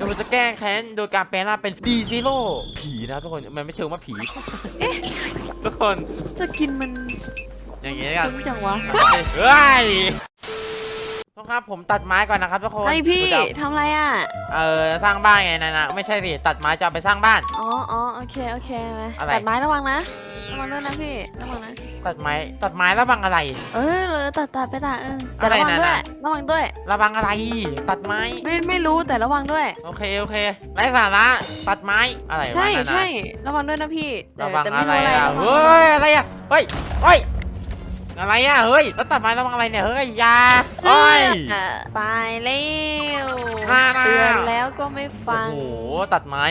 เดี๋ยวผมจะแก้แค้นโดยการแปลงร่างเป็นดีซีโร่ผีนะครับทุกคนมันไม่เชิงว่าผีทุกคนจะกินมันอย่างงี้กันคุ้มจังวะเฮ้ย ทุกครับผมตัดไม้ก่อนนะครับทุกคนไอพี่ผมจะทำอะไรอะ เออสร้างบ้านไงนะนะไม่ใช่สิตัดไม้จะเอาไปสร้างบ้าน อ๋ออ๋อโอเค โอเคมาอะไร ตัดไม้ระวังนะ ระวังด้วยนะพี่ ระวังนะ ตัดไม้ตัดไม้ระวังอะไร เออเลยตัดตัดไปตัดเออแต่อะไรระวังนะด้วยนะระวังด้วย ระวังอะไร ตัดไม้ ไม่ ไม่รู้แต่ระวังด้วย โอเคโอเคไร้สาระตัดไม้อะไรวะใช่นั่นน่ะใช่ ระวังด้วยนะพี่แต่ระวังแต่อะไม่ไรรู้อะไรอะระวังเฮ้ยอะไรอะเฮ้ยเฮ้ย อะไรอะเฮ้ยแล้วตัดไม้ระวังอะไรเนี่ยเฮ้ยอยาเฮ้ยอะไปเร็วน่าน่า เตือนแล้วก็ไม่ฟังโอ้โหตัดไม้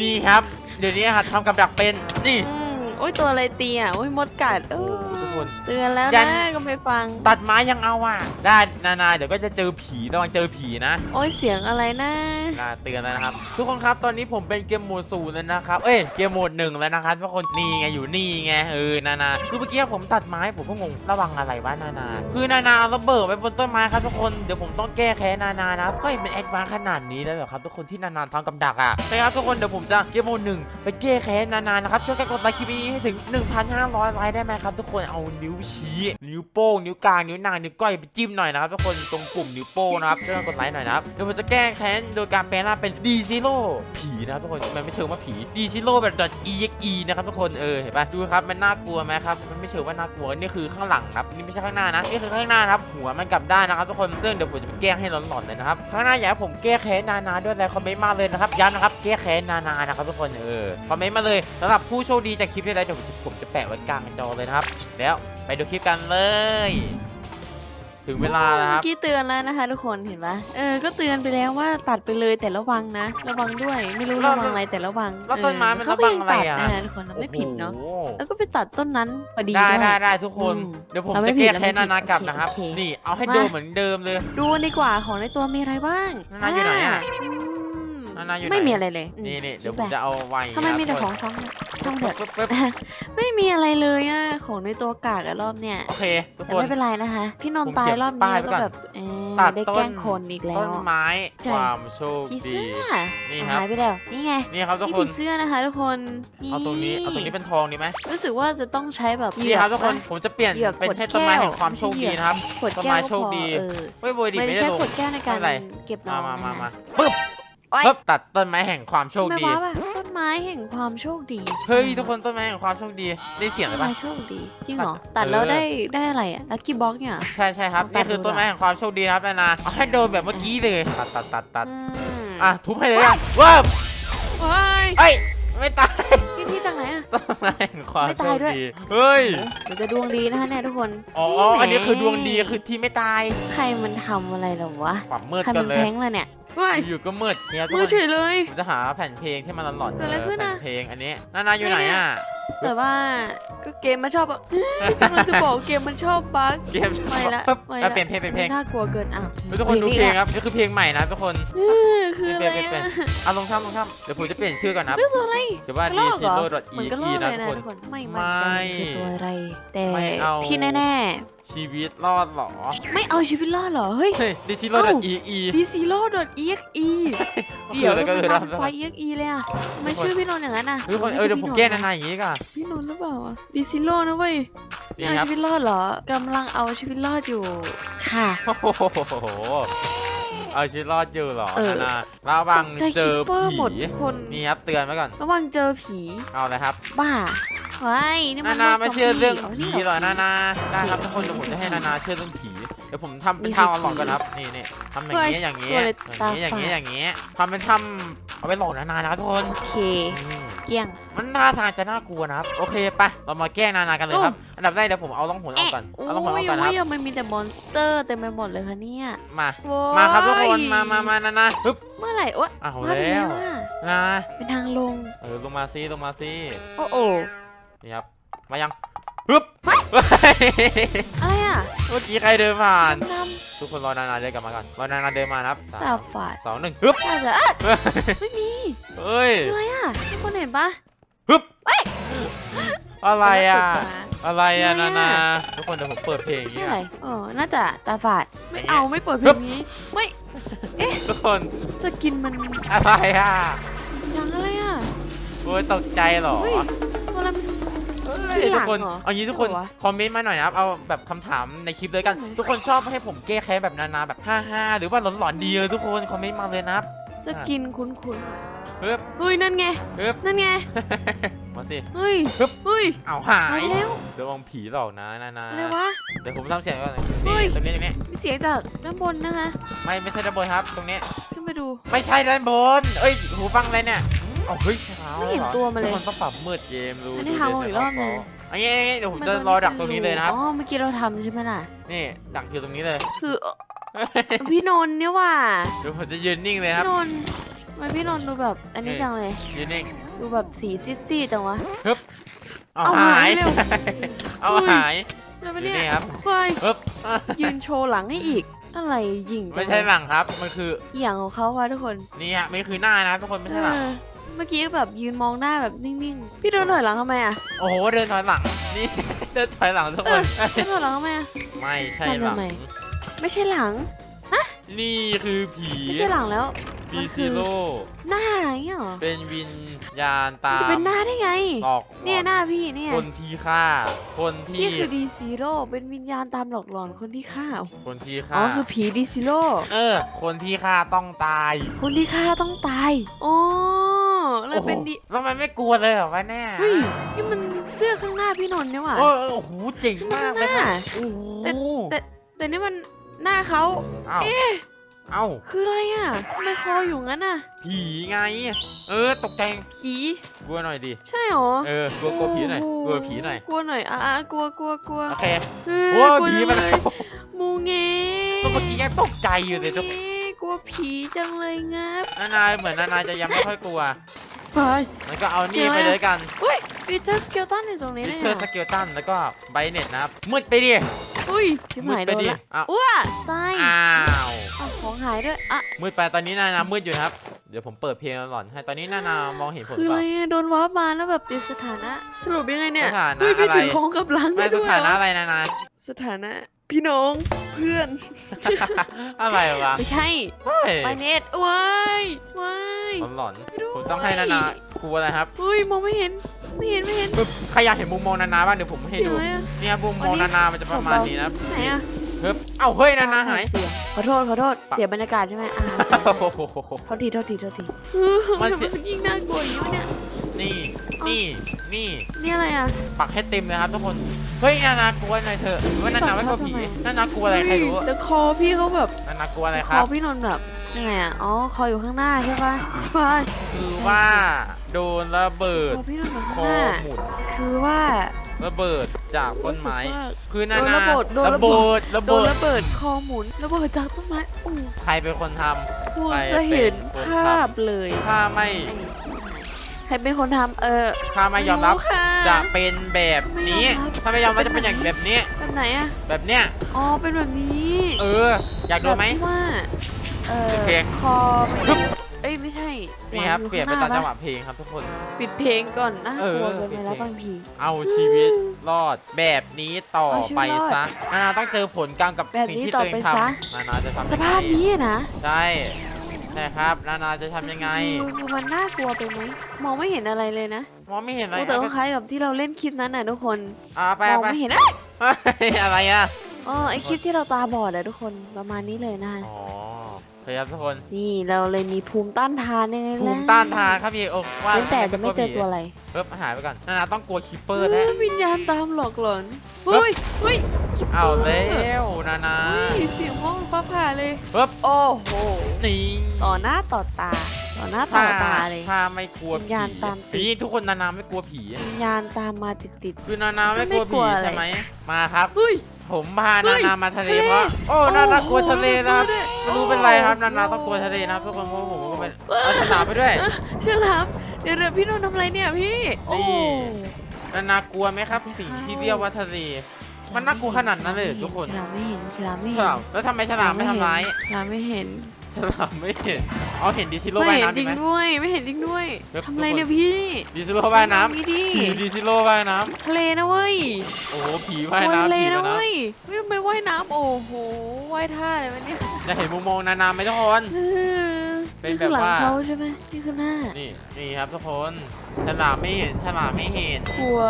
นี่ครับ เดี๋ยวนี้หัดทำกับดักเป็นนี่อืม โอ้ยตัวอะไรตีอะโอ้ยมดกัด เอโอ้อโหทุกคน เตือนแล้วยันะน ก็ไม่ฟัง ตัดไม้ยังเอาอะ ได้นานาเดี๋ยวก็จะเจอผีระวังเจอผีนะโอ้ยเสียงอะไรนะน่าเตือนแล้วนะครับ ทุกคนครับตอนนี้ผมเป็นเกมโหมดศูนย์แล้วนะครับ เอ้ยเกมโหมดหนึ่งแล้วนะครับทุกคนนี่ไงอยู่นี่ไงเออนานาคือเมื่อกี้ผมตัดไม้ผมก็งงระวังอะไรวะนานาคือนานาเอาระเบิดไปบนต้นไม้ครับทุกคนเดี๋ยวผมต้องแก้แค้นนานานะครับเฮ้ยมันแอดวานซ์ขนาดนี้แล้วเหรอครับทุกคนที่นานาทำกับดักอะใช่ครับทุกคนเดี๋ยวผมจะเกมโหมดหนึ่งไปแก้แค้นนานานะครับช่วยกันกดไลค์คลิปนี้ให้ถึง 1,500ไลค์ได้ไหมครับ ทุกคนเอานิ้วชี้นิ้วโป้งนิ้วกลางนิ้วนางนิ้วก้อยไปจิ้มหน่อยนะครับทุกคนตรงปุ่มนิ้วโป้งนะครับช่วยกดไลค์หน่อยนะครับเดี๋ยวผมจะแก้แค้นโดยการแปลงร่างเป็นดีซีโร่ผีนะครับทุกคนมันไม่เชิงว่าผีดีซีโร่แบบ .exe นะครับทุกคนเออเห็นปะดูครับมันน่ากลัวไหมครับมันไม่เชิงว่าน่ากลัวนี่คือข้างหลังครับนี่ไม่ใช่ข้างหน้านะนี่คือข้างหน้านะครับหัวมันกลับได้นะครับทุกคนเรื่องเดี๋ยวผมจะไปแก้ให้หลอนๆเลยนะครับข้างหน้าอยากให้ผมแก้แค้นนานาด้วยอะไรคอมเมนต์มาเลยนะครับย้ำนะครับแก้แค้นนานานะครับทุกคนเออคอมเมนต์มาเลยสำหรับผู้โชคดีจากคลิปที่แล้วเดี๋ยวผมจะแปะไว้กลางจอเลยนะครับ แล้วไปดูคลิปกันเลย ถึงเวลาแล้วครับเมื่อกี้เตือนแล้วนะคะ ทุกคนเห็นปะเออก็เตือนไปแล้วว่าตัดไปเลยแต่ระวังนะ ระวังด้วยไม่รู้แล้วระวังอะไรแต่ระวังแล้วต้นไม้มันเออระวังอะไรอะเขาก็ยังตัดนทุกคนไม่ผิดเนาะโอ้โหแล้วก็ไปตัดต้นนั้นพอดีได้ด้วยได้ได้ทุกคนอืมเดี๋ยวผมเราไม่จะผิแก้ดแค้นเราไม่นานากลับผิดนะครับโอเคนี่เอาให้มาดูเหมือนเดิมเลย ดูดีกว่าของในตัวมีอะไรบ้างนานาอยู่ไหนอะอืม นานาอยู่ไหนไม่มีอะไรเลยนี่นี่อืเดี๋ยวผมจะเอาไว้ทำไมมีแต่ของคซ้ำอะช่างนเถอะปึ๊บปึ๊บไม่มีอะไรเลยอะของในตัวกากอะรอบเนี้ยโอเคทุกแต่คนไม่เป็นไรนะคะ พี่นนท์ผมตาเขียยนรอบป้านี้ยแล้วไว้ก็ก่อนแบบเออตัดได้ต้แกล้นงคนอีกแล้วต้นไม้ใช่ความโชคผีดีเสื้อนี่ครับหายไปแล้วนี่ไงนี่ครับทุกนี่คผีนเสื้อนะคะ ทุกคนนี่เอาตรงนี้เอาตรงนี้เป็นทองดีไหมรู้สึกว่าจะต้องใช้แบบนี่ครับทุกคนเหยือกผมจะเปลี่ยนเหยือกเป็นขวดให้ต้นไม้แก้วแห่งความโชคดีนะครับขวดต้นแก้ไม้วก็โชคพอดีเออเฮ้ยโบยดีไม่ไม่ได้ได้ใช้ลงขวดแก้วในการไม่เป็นไรเก็บน้มาองมามานะมาคะปึ๊บ โอ๊ยปึ๊บตัดต้นไม้แห่งความโชคไม่ดีว้าวอะต้นไม้แห่งความโชคดีเฮ้ยทุกคนต้นไม้แห่งความโชคดีได้เสียงเลต้ยนปะไม้โชคดี จริงเหรอ ตัตัดดแล้วเออ ได้ได้อะไรอะลัคกี้บ็อกเนี่ย ใช่ใช่ครับตันี่ดคือดูต้นไม้หน่อยแห่งความโชคดีนะครับนานาเอาให้โดนแบบเมื่อกี้เลยตัดตัดตัดตัดอืมอะทุบให้เลยอะว้าวโอ้ยเอ้ยไม่ตายพี่พี่จากไหนอะ ต้นไม้แห่งความไม่โชตายคด้วย ดีเฮ้ยเดี๋ยวจะดวงดีนะคะเนี่ยทุกคนอ๋อนี่แหมอันนี้คือดวงดีคือที่ไม่ตาย ใครมันทำอะไรเหรอวะ ความมืดใครกัมันนเลย แพงเลยเนี่ย เฮ้ยอยู่ก็มืดเนี่ยทุกมือคเฉนยเลย ผมจะหาแผ่นเพลงที่มันหลอนๆเกิดอะไรขึ้นแผ่อะนเพลงอันนี้นานาอยู่ไหนอะ แต่ว่าก็เกมมันชอบอะกำลังจะบอกเกมมันชอบบั๊กเกมไม่ละปึ๊บไม่เอาละเปลี่ยนเพลงเป็นเพลงน่ากลัวเกินอ้าวเฮ้ยทุกคนดูเพลงครับนี่คือเพลงใหม่นะทุกคนเออคืออะไรเปลี่ยนเปลี่ยนอะเอาลงช่ำลงช่ำเดี๋ยวผมจะเปลี่ยนชื่อก่อนนะครับเรื่องอะไรเดี๋ยวว่ากระ d ล z อกเหรอ e r o เหมือนกระล e อกนะเลยทุกนะคนทุกคนไม่มั่นใจไม่ คือตัวอะไร แต่ไม่เอาที่แน่ ชีวิตรอดเหรอๆไม่เอาชีวิตรอดเหรอ เฮ้ย เฮ้ย d z e r o เอ้า e e ดีซีโร่ดอท exe เดี๋เดี๋ยยววแล้วก็มันเลยมารับไฟ exe เลยอะทำไม่ชื่อพี่นนท์อย่างนั้นอะทุกคนไใช่เออเดี๋ยวผมพี่นนท์แก้นะนานๆอย่างนี้ก่อนพี่นนท์หรือเปล่าอะดีซีโร่นะเว้ยนี่เอาครับชีวิตรอดเหรอกำลังเอาชีวิตรอดอยู่ ค่ะ โอ้โหเอาชีวิตรอดอยู่เหรอเออ นานาระวังใจเจคิอปเปอร์ผีหมดทุกคน นี่ครับเตือนไว้ก่อน ระวังเจอผี เอาเลยครับ บ้า เฮ้ยนี่มันานนาโลกไม่เชื่อเรื่องซมผีบี้หรอนานาได้ครับโอเคทุกคนเดี๋ยวผมจะให้นานาเชื่อเรื่องผีเดี๋ยวผมทำเป็นนี่ทางคือหลอนก่อนผีครับนี่นี่ทำอย่างนี้อย่างนี้กลัวเลยอย่างนี้อย่างนี้ตาฝาดอย่างนี้ทำเป็นทำเอาไปหลอกนานานะครับทุกคนโอเคอืมเกลี้ยงมันน่าทางจะน่ากลัวนะครับ โอเคไปเรามาแกล้งนานากันเลยครับ อันดับแรกเดี๋ยวผมเอาล่องหนออกก่อนโอ้เอาล่องหนออกยก่อนนะครับโอ้ยมันมีแต่มอนสเตอร์เต็มไปหมดเลยค่ะเนี่ย มาโว้ยมาครับทุกคนมามามานานาฮึบเมื่อไหร่โอ๊ยอ้าวพลาดไปแล้วอะนาเป็นทางลง เออลงมาซิลงมาซิโอ้โอ นี่ครับ มายังฮึบอะไรอะเมื่อกี้ใครเดินผ่านน้ทุกคนรอนานาเดินกลับมาก่อนรอนานาเดินมานะครับำสาตามฝาดสองหนึ่งฮึบน่าจะอะไม่มีเฮ้ยอะไรอะทุกคนเห็นปะฮึบอะไรอะเปิดมาอะไรอะ อะไรนาอะนาทุกคนเดี๋ยวผมเปิดเพลงอย่างนี่นี้อะไรอะอ๋อน่าจะตาฝาดไม่อย่างเงี้ยเอาไม่เปิดเพลงนี้ ไม่ทุกคนสกินมันอะไรอะยังอะไรอะโอ้ยตกใจเหรอเฮ้ยตัวอะไรมันเฮ้ขึ้ ยนหลัทุกงคนเหรอเอางี้ทุกคนเหรอวะ คอมเมนต์มาหน่อยนะครับเอาแบบคำถามในคลิปเลยกันทำไมทุกคนชอบให้ผมแก้แค้นแบบนานาแบบฮ่าๆหรือว่าหลอนๆดีเลยทุกคนคอมเมนต์มาเลยนะครับสกินคุ้นเฮ้ยๆเฮ้ยนั่นไง เฮ้ยนั่นไง มาสิ เฮ้ย ฮึบ เฮ้ย เอาหาหายยแล้วระวังผีหลอกนะนานาอะไรวะ เดี๋ยวผมทำเสียงก่อนเฮ้นี่ย ตรงนี้ตรงนี้มีเสียงจากด้านบนนะคะ ไม่ไม่ใช่ด้านบนครับ ตรงนี้ ขึ้นไปดู ไม่ใช่ด้านบนเอ้ยหูฟังอะไรเนี่ย อ๋อเฮ้ยเช้าไม่เห็นหรอตัวมันเลยทุกคนต้องปรับมืดเกมดูอันนี้ดูหาอีกรอบหนึ่งอันนี้อันนี้เดี๋ยวผมนจะโดรอดักตรงนี้เลยนะครับ อ๋อเมื่อกี้เราทำใช่ไหมล่ะ นี่ดักอยู่ตรงนี้เลย คือเอ่อพี่นนท์เนี่ยว่ะเดี๋ยวผมจะยืนนิ่งเลยครับพี่นนท์ทำไมพี่นนท์ดูแบบ อันนี้นี่จังเลย ยืนนิ่งดูแบบสีซีดๆจังวะ เอาเอาหาหายย เร็ว เอาอุ้ยหาย แล้วอยู่เนี่ยนี่ครับเฮ้ยปึ๊บ ยืนโชว์หลังให้อีก อะไรยิงจังไม่ใช่หลังครับ มันคืออหย่างของเขาวะทุกคนนี่ฮะมันคือหน้านะทุกคนไม่ใช่หลังเออ เมื่อกี้แบบยืนมองหน้าแบบนิ่งๆ พี่เดินถอยหลังทำไมอะโอ้โหเดินถอยหลังนี่ เดินถอยหลังทุกคนเดินถอยหลังทำไมอะ ไม่ใช่หลังทำไม ไม่ใช่หลัง นี่คือผีไม่ใช่หลังแล้วผีมันคือซีโร่หน้าอย่างเงี้ยเหรอเป็นวิญญาณตามันจะเป็นหน้าได้ไง หลอกเนี่ยหน้าพี่เนี่ยคนที่ฆ่า คนที่พี่คือดีซีโร่เป็นวิญญาณตามหลอกหลอนคนที่ฆ่าคนที่อ๋ฆ่าอคือผีดีซีโร่เออ คนที่ฆ่าต้องตาย คนที่ฆ่าต้องตายอ๋อ แล้วเป็นดีโอ้โหแล้วมันไม่กลัวเลยเหรอวะเนี่ยเฮ้ยนี่มันเสื้อข้างหน้าพี่นนท์เนี่ยว่ะ โอ้โอ้โหเจ๋งมากเลยครับโอ้โหแต่แต่นี่มันหน้าเขาเอ้าเอ้าคืออะไรอะทำไมคออยู่งั้นอะ ผีไง เออตกใจผีกลัวหน่อยดิ ใช่หรอ เออกลัวกลัวผีหน่อยโโกลัวผีหน่อย กลัวหน่อยอะอะกลัวกลัวกลัวโอเคเออโอ้กลัวผีจังมาเลแล้ยวมูเงก็เมื่อกี้ยังตกใจอยู่เลยทุกมูเงกลัวผีจังเลยงับนานาเหมือนนานาจะยังไม่ค่อยกลัว ไปมันก็เอานี่เดี๋ยวไปนะเลยกันเฮ้ยวิเทอร์สเกลตันอยู่ตรงนี้ลิเลยเทอร์สเกลตันแล้วก็ไบเน็ตนะครับมืดไปดิ อุ้ยชิบมืดหายไปโดนดิละอ้าว อ้วตายอ้าว เอาของหายด้วยอะมืดไปตอนนี้นานามืดอยู่นะครับ เดี๋ยวผมเปิดเพลงหลอนให้ตอนนี้นานามองเห็นผมหคืรือออะเปไรล่า อะโดนวาร์ปมาแล้วแบบติดสถานะ สรุปยังไงเนี่ยสถานะเฮ้ยพี่อะไรถือของกับหลังไม่สด้วยถานะเหรออะไรนานาสถานะ พี่น้องเพื่อน อะไรวะไม่ใช่เฮ้ยไปเน็ตว้ายว้ายหลอนไม่รู้ๆผมต้องให้นานากลัวอะไรครับเฮ้ยมองไม่เห็นไม่เห็นไม่เห็นปึ๊บใครอยากเห็นมุมมองนานาบ้างเดี๋ยวผมให้เสียงดูอะไรอะเนี่ยมุมมองนานามันจะประมาณนี้นะครับไหนอะเฮ้ยเอ้าเฮ้ยนานาหายเสียงขอโทษขอโทษเสียบรรยากาศใช่ไหมอ่าโอ้โห โทษทีโทษทีโทษทีมันทำเสีไมยมันยิ่งน่ากลัวอยู่เนี่ยนี่นี่นี่นี่อะไรอะปักให้เต็มเลยครับทุกคนเฮ้ยนานากลัวหน่อยเถอะว่านานาไม่กลัวผีปักเขาทำไมนานากลัวอะไรใครรู้เฮ้ยแต่คอพี่เขาแบบนานากลัวอะไรคคอรับ พี่นนท์แบบยังไงอะอ๋อคออยู่ข้างหน้าใช่ปะไปคือว่าโดนระเบิคดอพี่นนท์อยู่คข้างอหน้า หมุนคือว่า ระเบิดจากต้นไม้โอ้ยคือนาโดนนาระเบิดโดนระระเบิ เบิดดระโดเบินดระเบิดคอหมุนระเบิดจากต้นไม้อู้ใครเป็นคนทำ พูดใครจะเห็นเป็นคนภาพเลยถ้าไม่ใครเป็นคนทำเออ ถ้าไม่ยอมรับ ค่ะ จะเป็นแบบนี้ไม่ยอมรับถ้าไม่ยอมรับจะเป็นอย่างแบบนี้ แบบไหนอะแบบเนี้ย อ๋อเป็นแบบนี้เออ อยากดูไหม แบบที่ว่าเออเสียงเพลง คอไม่อยู่ เอ้ยไม่ใช่นี่ครับหัวอเปลี่ยนไปข้ตามหจัปะงหวะเพลงครับทุกคน ปิดเพลงก่อนนะเออกลัวเกินไปแล้วปิดเพลงบางทีเอาชีวิตรอดแบบนี้ต่อเอาชีวิตไปรอดซะ นานาต้องเจอผลกรรมกับแบบสิ่งนี้ที่ต่อตัวเองไปทซะำนานาจะทำสยังไงภาพนี้อะนะใช่ใช่ครับ นานาจะทำยังไงดูมันน่ากลัวไปไหมมองไม่เห็นอะไรเลยนะมองไม่เห็นอะไรโอ้แต่ก็คล้ายกับที่เราเล่นคลิปนั้นน่ะทุกคนอ่าไปมองไปไม่เห็นอะเฮ้ยอะไรอะเออไอคลิปที่เราตาบอดอะทุกคนประมาณนี้เลยนะอ๋อ โอเคครับทุกคนนี่เราเลยมีภูมิต้านทานยังไงล่ะภูมิต้านทานครับพี่โอ้ว่าเว้นแต่จะไม่เจอตัวอะไรเพิ่มหายไปก่อนนานาต้องกลัวคิปเปอเอร์แน่อวิญญาณตามหลอกหลอนเฮ้ยเฮ้ยคิปปเอาร์แล้วนานาเฮ้ยเสียงห้องฟ้าผ่าเลยปึ๊บโอ้โห นี่ ต่อหน้าต่อตา ต่อหน้าต่ถ้าอตาเลย ถ้าไม่กลัววิญผีญาณตามติดนี่ทุกคนนานาไม่กลัวผี วิญญาณตามมาติดติด คือนานาไม่กลัวไม่กลัผีวอะไร ใช่ไหมมาครับ ๆเฮ้ย ผมพาเฮ้นายนามาทะเลทะเลเพราะโอ้นานากลัวทะเลนะครับโอ้ไม่โหรู้เป็นไรครับนานาต้องกลัวทะเลนะครับทุกคนเพราะผมก็เป็นเอาฉลามไปด้วย ฉลามเดี๋ยวเดี๋ยวพี่นนท์ทำอะไรเนี่ยพี่โอ้นี่ นานากลัวไหมครับสิ่งที่เรียกว่าทะเล มันน่ากลัวขนาดนั้นเลยเหรอทุกคนฉลามไม่เห็นฉลามไม่ฉเห็นลามแล้วทำไมฉลามไม่ทำร้ายฉลามไม่เห็นฉ ฉลามไม่เห็น เอาเห็นดิซิโร่ไม่ว่ายเห็นน้ำจดีริงไหม ด้วยไม่เห็นจริงด้วยเดี๋ยว ทำอะไรทุกคนเนี่ยพี่ ดิซิโร่ว่ายน้นี่ดิำผีดิซิโร่ว่ายน้ทะเลนะเว้ยำโอ้โหผีว่ายทะน้ำเลผีนะว่ายน้เว้ยไม่ทำไมว่ายน้ำโอ้โหว่ายท่าอะไรวะเนี่ยำจะเห็นมุมมองนานาไหมทุกคน เออเป็นนี่คือหลัแบบงว่า เขาใช่ไหมนี่คือหน้านี่นี่ครับทุกคนฉลามไม่เห็นฉลามไม่เห็นกลัว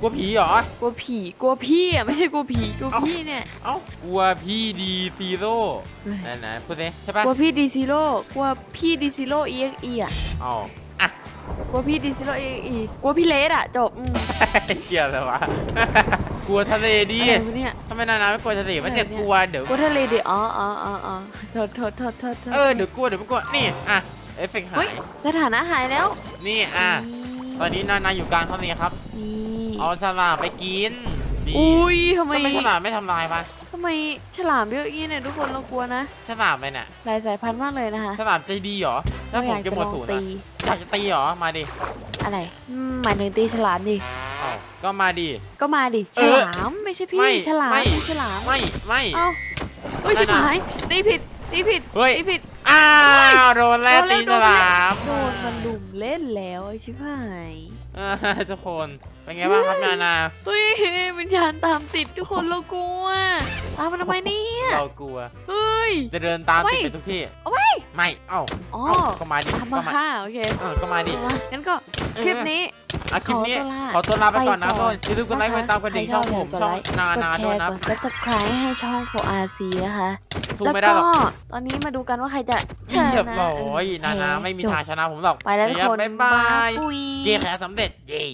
กลัวผีเหรอ กลัวผีกลัวพี่อะไม่ใช่กลัวผีกลัวเอ้าพี่เนี่ยเอ้ากลัวพี่ดีซีโร่เฮ้ยไหนๆพูดสิใช่ปะกลัวพี่ดีซีโร่กลัวพี่ดีซีโร่เอ็กอีอะเอ๋ออะกลัวพี่ดีซีโร่เอ็กอีกลัวพี่เลสอะจบอืมเกลียดเลยวะกลัวทะเลดิอะไรวะเนี่ย ทำไมนานาไม่กลัวทะเลมันจะกลัวเดี๋ยวกลัวทะเลดิอ๋ออ๋ออ๋ออ๋อโทษโทษโทษโทษโทษเออเดี๋ยวกลัวเดี๋ยวไม่กลัวนี่อะเอฟเฟกต์หาเฮ้ยยสถานะหายแล้ว นี่อะตอนนี้นานาอยู่กลางทะเลครับนี่ เอาฉลามไปกินดีอุ้ยทำไมทำไมฉลามไม่ทำลายปะทำไมฉลามเยอะอย่างนี้เนี่ยทุกคนเรากลัวนะฉลามไปเนี่ยหลายสายพันธุ์มากเลยนะคะฉลามใจดีเหรอถ้าผมอยากเก็บจะหมลดองศูนย์ตีอะอยากจะตีเหรอมาดิอะไรอืมหมายถึงตีฉลามดิเอ้าก็มาดิก็มาดิเอฉอลามไม่ใช่พี่ไม่ฉลามไม่ตีฉลามไม่ไม่เอ้าอุ้ยนั่ชินบน่ะหายตีผิด ตีผิดเฮ้ย ตีผิด อ้าวโดนแล้วโดนแล้ว ตีฉลามโดนมันดุมเล่นแล้วไอ้ชิบหายอ่าทุกคนเป็นไงบ้างครับนานา เฮ้ยวิญญาณตามติดทุกคนเรากลัวตามมันทำไมเนี่ยเรากลัว เฮ้ย จะเดินตามไม่ติดไปทุกที่ เอาไว้ ไม่ เอ้าอ๋อเอ้าก็มาดิทำก็มามาฆ่าโอเคเออก็มาดิเอามางั้นก็คลิปนี้ อะคลิปนี้ขขออตัตัววลาลาไปก่อนนะไปทุกก่คอนนอย่าลืมกดไลค์กดติดตามกระดิ่งช่องผมช่องนานากด้วยดแชนะร์กด subscribe ให้ช่อง 4RC นะคะสู้แล้วไม่ได้ก็หรอกตอนนี้มาดูกันว่าใครจะชนะเรียบร้อยเนานาไม่มีทางชนะผมหรอกไปแล้วทุกคนบ๊ายบายปุยเกมแข่สำเร็จเย้